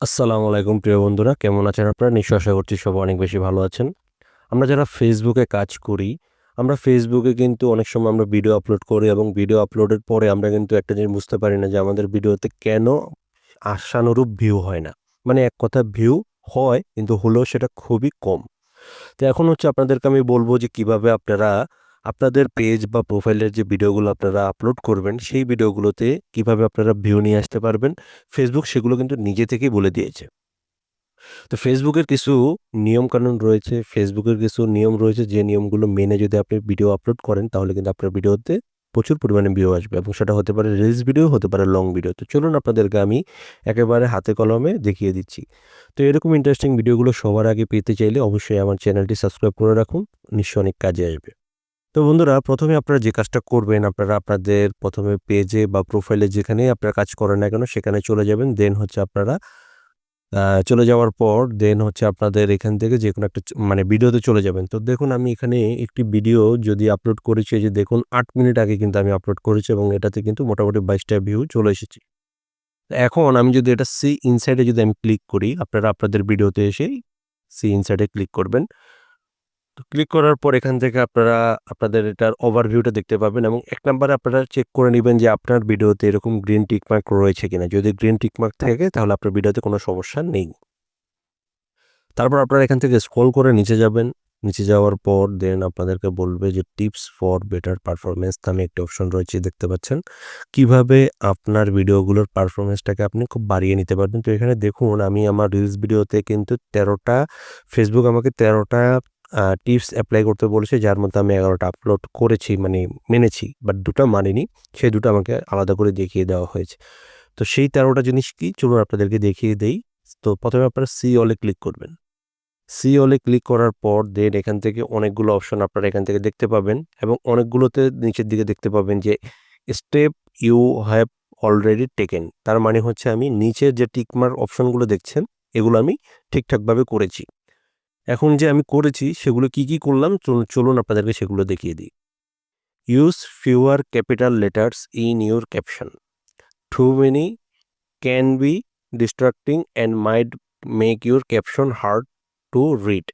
আসসালামু আলাইকুম, প্রিয় বন্ধুরা। কেমন আছেন আপনারা? নিশ্চয় আশা করছি সবাই অনেক বেশি ভালো আছেন। আমরা যারা ফেসবুকে কাজ করি, আমরা ফেসবুকে কিন্তু অনেক সময় আমরা ভিডিও আপলোড করি এবং ভিডিও আপলোডের পরে আমরা কিন্তু একটা জিনিস বুঝতে পারি না যে আমাদের ভিডিওতে কেন আশানুরূপ ভিউ হয় না। মানে এক কথা ভিউ হয়, কিন্তু হলেও সেটা খুবই কম। তো এখন হচ্ছে আপনাদেরকে আমি বলব যে কীভাবে আপনারা আপনাদের পেজ বা প্রোফাইলের যে ভিডিওগুলো আপনারা আপলোড করবেন, সেই ভিডিওগুলোতে কীভাবে আপনারা ভিউ নিয়ে আসতে পারবেন ফেসবুক সেগুলো কিন্তু নিজে থেকেই বলে দিয়েছে। তো ফেসবুকের কিছু নিয়মকানুন রয়েছে ফেসবুকের কিছু নিয়ম রয়েছে, যে নিয়মগুলো মেনে যদি আপনি ভিডিও আপলোড করেন, তাহলে কিন্তু আপনার ভিডিওতে প্রচুর পরিমাণে ভিউ আসবে এবং সেটা হতে পারে রিলস ভিডিও হতে পারে লং ভিডিও তো চলুন আপনাদেরকে আমি একেবারে হাতে কলমে দেখিয়ে দিচ্ছি। তো এরকম ইন্টারেস্টিং ভিডিওগুলো সবার আগে পেতে চাইলে অবশ্যই আমার চ্যানেলটি সাবস্ক্রাইব করে রাখুন নিশ্চয়ই অনেক কাজে আসবে। তো বন্ধুরা, প্রথমে আপনারা যে কাজটা করবেন, আপনারা আপনাদের প্রথমে পেজে বা প্রোফাইলে যেখানে আপনারা কাজ করেন না কেন, সেখানে চলে যাবেন। দেন হচ্ছে আপনারা চলে যাওয়ার পর দেন হচ্ছে আপনাদের এখান থেকে যে কোনো একটা মানে ভিডিওতে চলে যাবেন। তো দেখুন, আমি এখানে একটি ভিডিও যদি আপলোড করেছি যে দেখুন, আট মিনিট আগে কিন্তু আমি আপলোড করেছি এবং এটাতে কিন্তু মোটামুটি বাইশটা ভিউ চলে এসেছে। এখন আমি যদি এটা সি ইনসাইডে যদি আমি ক্লিক করি, আপনারা আপনাদের ভিডিওতে এসে সি ইনসাইডে ক্লিক করবেন। তো ক্লিক করার পর এখান থেকে আপনারা, আপনাদের এটার ওভারভিউটা দেখতে পাবেন এবং এক নম্বরে আপনারা চেক করে নেবেন যে আপনার ভিডিওতে এরকম গ্রিন টিকমার্ক রয়েছে কিনা। যদি গ্রিন টিকমার্ক থাকে তাহলে আপনার ভিডিওতে কোনো সমস্যা নেই। তারপর আপনারা এখান থেকে স্ক্রল করে নিচে যাবেন। নিচে যাওয়ার পর দেন আপনাদেরকে বলবে যে টিপস ফর বেটার পারফরমেন্স নামে একটি অপশন রয়েছে, দেখতে পাচ্ছেন। কীভাবে আপনার ভিডিওগুলোর পারফরমেন্সটাকে আপনি খুব বাড়িয়ে নিতে পারবেন। তো এখানে দেখুন, আমি আমার রিলস ভিডিওতে কিন্তু তেরোটা ফেসবুক আমাকে তেরোটা টিপস অ্যাপ্লাই করতে বলেছে, যার মধ্যে আমি এগারোটা আপলোড করেছি মানে মেনেছি বাট দুটো মানিনি, সেই দুটো আমাকে আলাদা করে দেখিয়ে দেওয়া হয়েছে। তো সেই তেরোটা জিনিস কি? চলুন আপনাদেরকে দেখিয়ে দেই। তো প্রথমে আপনারা সি অলে ক্লিক করবেন। সি অলে ক্লিক করার পর দেন এখান থেকে অনেকগুলো অপশন আপনারা এখান থেকে দেখতে পাবেন এবং অনেকগুলোতে নিচের দিকে দেখতে পাবেন যে step you have already taken তার মানে হচ্ছে আমি নিচের যে টিকমার অপশনগুলো দেখছেন, এগুলো আমি ঠিকঠাকভাবে করেছি। এখন যে আমি করেছি সেগুলো কি কি করলাম? চলুন- আপনাদেরকে সেগুলো দেখিয়ে দিই। Use fewer capital letters in your caption too many can be distracting and might make your caption hard to read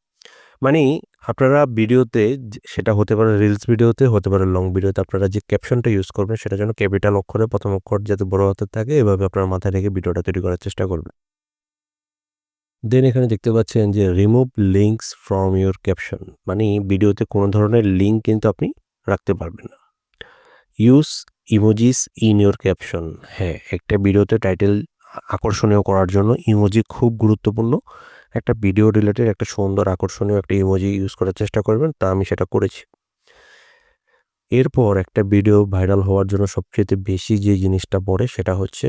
মানে আপনারা ভিডিওতে সেটা হতে পারে রিলস ভিডিওতে, হতে পারে লং ভিডিওতে আপনারা যে ক্যাপশনটা ইউজ করবেন, সেটা যেন ক্যাপিটাল অক্ষরে প্রথম অক্ষর যাতে বড় হাতের থাকে, এভাবে আপনার মাথায় রেখে ভিডিওটা তৈরি করার চেষ্টা করবেন। দেন এখানে দেখতে পাচ্ছেন যে remove links from your caption মানে ভিডিওতে কোনো ধরনের লিঙ্ক কিন্তু আপনি রাখতে পারবেন না। Use emojis in your caption হ্যাঁ একটা ভিডিওতে টাইটেল আকর্ষণীয় করার জন্য ইমোজি খুব গুরুত্বপূর্ণ। একটা ভিডিও রিলেটেড একটা সুন্দর, আকর্ষণীয় একটা ইমোজি ইউজ করার চেষ্টা করবেন, তা আমি সেটা করেছি। এরপর একটা ভিডিও ভাইরাল হওয়ার জন্য সবচেয়ে বেশি যে জিনিসটা পড়ে, সেটা হচ্ছে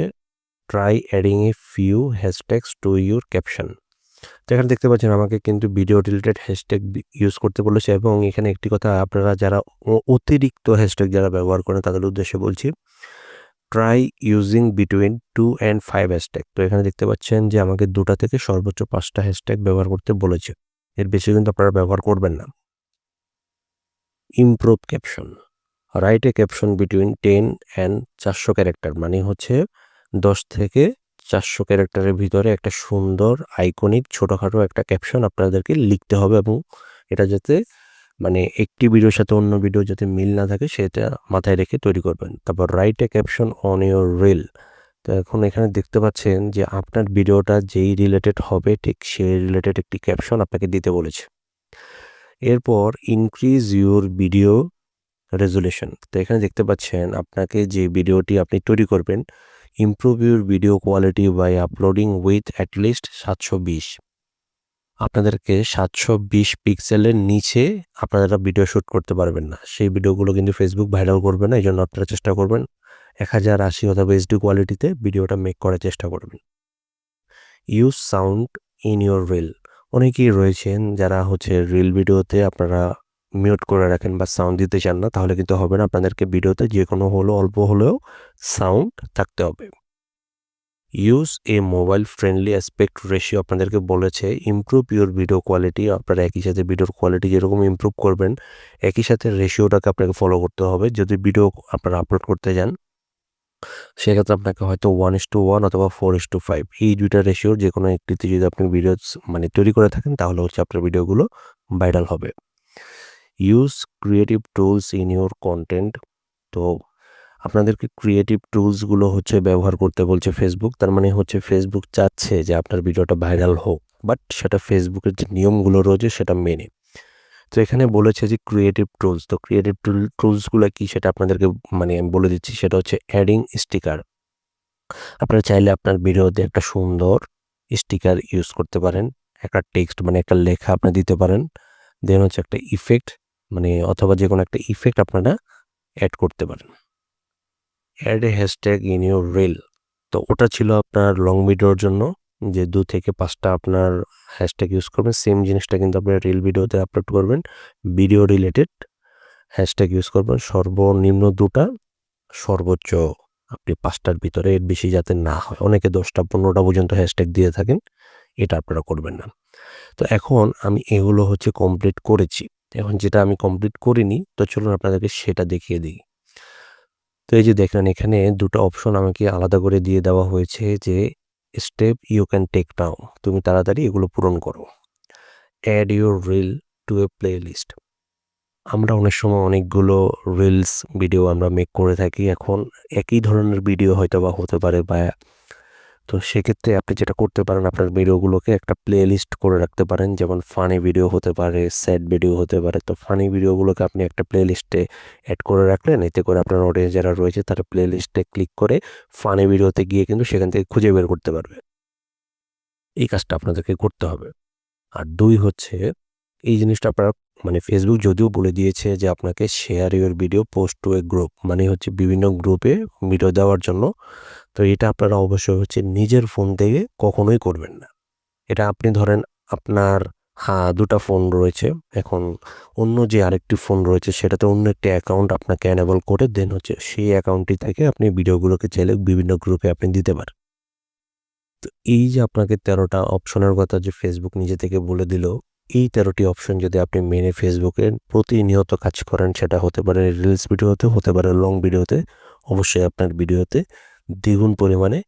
try adding a few hashtags to your caption তো এখানে দেখতে পাচ্ছেন আমাকে কিন্তু ভিডিও রিলেটেড হ্যাশট্যাগ ইউজ করতে বলেছে এবং এখানে একটি কথা আপনারা যারা অতিরিক্ত হ্যাশট্যাগ যারা ব্যবহার করেন তাদের উদ্দেশ্যে বলছি try using between two and five hashtag তো এখানে দেখতে পাচ্ছেন যে আমাকে দুটা থেকে সর্বোচ্চ পাঁচটা হ্যাশট্যাগ ব্যবহার করতে বলেছে। এর বেশি কিন্তু আপনারা ব্যবহার করবেন না। Improve caption write a caption between ten and চারশো ক্যারেক্টার মানে হচ্ছে দশ থেকে চারশো ক্যারেক্টারের ভিতরে একটা সুন্দর, আইকনিক, ছোটোখাটো একটা ক্যাপশন আপনাদেরকে লিখতে হবে এবং এটা যাতে মানে একটি ভিডিওর সাথে অন্য ভিডিও যাতে মিল না থাকে সেটা মাথায় রেখে তৈরি করবেন। তারপর write a caption on your reel তো এখন এখানে দেখতে পাচ্ছেন যে আপনার ভিডিওটা যেই রিলেটেড হবে ঠিক সেই রিলেটেড একটি ক্যাপশন আপনাকে দিতে বলেছে। এরপর ইনক্রিজ ইউর ভিডিও রেজুলেশন তো এখানে দেখতে পাচ্ছেন আপনাকে যে ভিডিওটি আপনি তৈরি করবেন improve your video quality by uploading with at least সাতশো বিশ। আপনাদেরকে সাতশো বিশ পিক্সেলের নিচে আপনারা ভিডিও শ্যুট করতে পারবেন না। সেই ভিডিওগুলো কিন্তু ফেসবুক ভাইরাল করবে না এই জন্য আপনারা চেষ্টা করবেন এক হাজার আশি অথবা এইচডি কোয়ালিটিতে ভিডিওটা মেক করার চেষ্টা করবেন। Use sound in your reel অনেকেই রয়েছেন যারা হচ্ছে রিল ভিডিওতে আপনারা মিউট করে রাখেন বা সাউন্ড দিতে চান না, তাহলে কিন্তু হবে না। আপনাদেরকে ভিডিওতে যে কোনো হলো, অল্প হলেও সাউন্ড থাকতে হবে। Use a mobile friendly aspect ratio আপনাদেরকে বলেছে। ইমপ্রুভ ইউর ভিডিও কোয়ালিটি আপনারা একই সাথে ভিডিওর কোয়ালিটি যেরকম ইমপ্রুভ করবেন, একই সাথে রেশিওটাকে আপনাকে ফলো করতে হবে। যদি ভিডিও আপনারা আপলোড করতে যান, সেক্ষেত্রে আপনাকে হয়তো ওয়ান ইস টু ওয়ান অথবা ফোর ইস টু ফাইভ এই দুইটা রেশিওর যে কোনো একটিতে যদি আপনি ভিডিও মানে তৈরি করে থাকেন, তাহলে হচ্ছে আপনার ভিডিওগুলো ভাইরাল হবে। Use creative tools in your content তো আপনাদেরকে ক্রিয়েটিভ টুলসগুলো হচ্ছে ব্যবহার করতে বলছে ফেসবুক তার মানে হচ্ছে ফেসবুক চাচ্ছে যে আপনার ভিডিওটা ভাইরাল হোক বাট সেটা ফেসবুকের যে নিয়মগুলো রয়েছে সেটা মেনে। তো এখানে বলেছে যে ক্রিয়েটিভ টুলস তো ক্রিয়েটিভ টুল টুলসগুলো কী সেটা আপনাদেরকে মানে আমি বলে দিচ্ছি, সেটা হচ্ছে অ্যাডিং স্টিকার আপনারা চাইলে আপনার ভিডিওতে একটা সুন্দর স্টিকার ইউজ করতে পারেন, একটা টেক্সট মানে একটা লেখা আপনি দিতে পারেন দেন হচ্ছে একটা ইফেক্ট মানে অথবা যে কোনো একটা ইফেক্ট আপনারা অ্যাড করতে পারেন। Add a hashtag in your reel তো ওটা ছিল আপনার লং ভিডিওর জন্য, যে দু থেকে পাঁচটা আপনার হ্যাশট্যাগ ইউজ করবেন। সেম জিনিসটা কিন্তু আপনার রিল ভিডিওতে আপলোড করবেন। ভিডিও রিলেটেড হ্যাশট্যাগ ইউজ করবেন। সর্বনিম্ন দুটা, সর্বোচ্চ আপনি পাঁচটার ভিতরে এর বেশি যাতে না হয়। অনেকে দশটা, পনেরোটা পর্যন্ত হ্যাশট্যাগ দিয়ে থাকেন, এটা আপনারা করবেন না। তো এখন আমি এগুলো হচ্ছে কমপ্লিট করেছি। এখন যেটা আমি কমপ্লিট করিনি, তো চলুন আপনাদেরকে সেটা দেখিয়ে দিই। তো এই যে দেখলেন, এখানে দুটো অপশন আমাকে আলাদা করে দিয়ে দেওয়া হয়েছে যে step you can take now তুমি তাড়াতাড়ি এগুলো পূরণ করো। Add your reel to a playlist আমরা অনেক সময় অনেকগুলো রিলস ভিডিও আমরা মেক করে থাকি, এখন একই ধরনের ভিডিও হয়তো বা হতে পারে বা তো সেক্ষেত্রে আপনি যেটা করতে পারেন, আপনার ভিডিওগুলোকে একটা প্লে লিস্ট করে রাখতে পারেন। যেমন ফানি ভিডিও হতে পারে স্যাড ভিডিও হতে পারে। তো ফানি ভিডিওগুলোকে আপনি একটা প্লে লিস্টে অ্যাড করে রাখলেন। এতে করে আপনার অডিয়েন্স যারা রয়েছে, তারা প্লে লিস্টে ক্লিক করে ফানি ভিডিওতে গিয়ে কিন্তু সেখান থেকে খুঁজে বের করতে পারবে। এই কাজটা আপনাদেরকে করতে হবে। আর দুই হচ্ছে, এই জিনিসটা আপনারা মানে ফেসবুক যদিও বলে দিয়েছে যে আপনাকে share your video post to a group মানে হচ্ছে বিভিন্ন গ্রুপে ভিডিও দেওয়ার জন্য তো এটা আপনারা অবশ্যই হচ্ছে নিজের ফোন থেকে কখনোই করবেন না। এটা আপনি ধরেন আপনার হ্যাঁ দুটা ফোন রয়েছে, এখন অন্য যে আরেকটি ফোন রয়েছে সেটাতে অন্য একটি অ্যাকাউন্ট আপনাকে অ্যানেবল করে দেন হচ্ছে সেই অ্যাকাউন্টটি থেকে আপনি ভিডিওগুলোকে চাইলে বিভিন্ন গ্রুপে আপনি দিতে পারেন। তো এই যে আপনাকে তেরোটা অপশনের কথা যে ফেসবুক নিজে থেকে বলে দিল, এই তেরোটি অপশন যদি আপনি মেনে ফেসবুকে প্রতিনিয়ত কাজ করেন সেটা হতে পারে রিলস ভিডিওতে হতে পারে লং ভিডিওতে অবশ্যই আপনার ভিডিওতে দ্বিগুণ পরিমাণে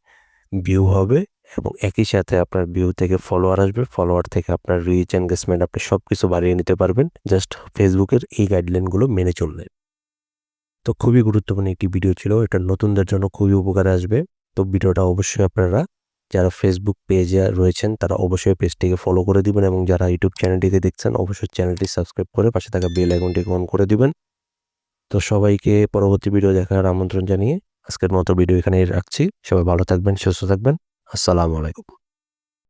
ভিউ হবে এবং একই সাথে আপনার ভিউ থেকে ফলোয়ার আসবে। ফলোয়ার থেকে আপনার রিচ এনগেজমেন্ট আপনি সব কিছু বাড়িয়ে নিতে পারবেন। জাস্ট ফেসবুকের এই গাইডলাইনগুলো মেনে চললে। তো খুবই গুরুত্বপূর্ণ একটি ভিডিও ছিল। এটা নতুনদের জন্য খুবই উপকারে আসবে। তো ভিডিওটা অবশ্যই আপনারা যারা ফেসবুক পেজে রয়েছেন, তারা অবশ্যই পেজটিকে ফলো করে দিবেন এবং যারা ইউটিউব চ্যানেলটিতে দেখছেন, অবশ্যই চ্যানেলটি সাবস্ক্রাইব করে পাশে থাকা বেল আইকনটিকে অন করে দিবেন। তো সবাইকে পরবর্তী ভিডিও দেখার আমন্ত্রণ জানিয়ে আজকের মতো ভিডিও এখানেই রাখছি। সবাই ভালো থাকবেন সুস্থ থাকবেন। আসসালামু আলাইকুম।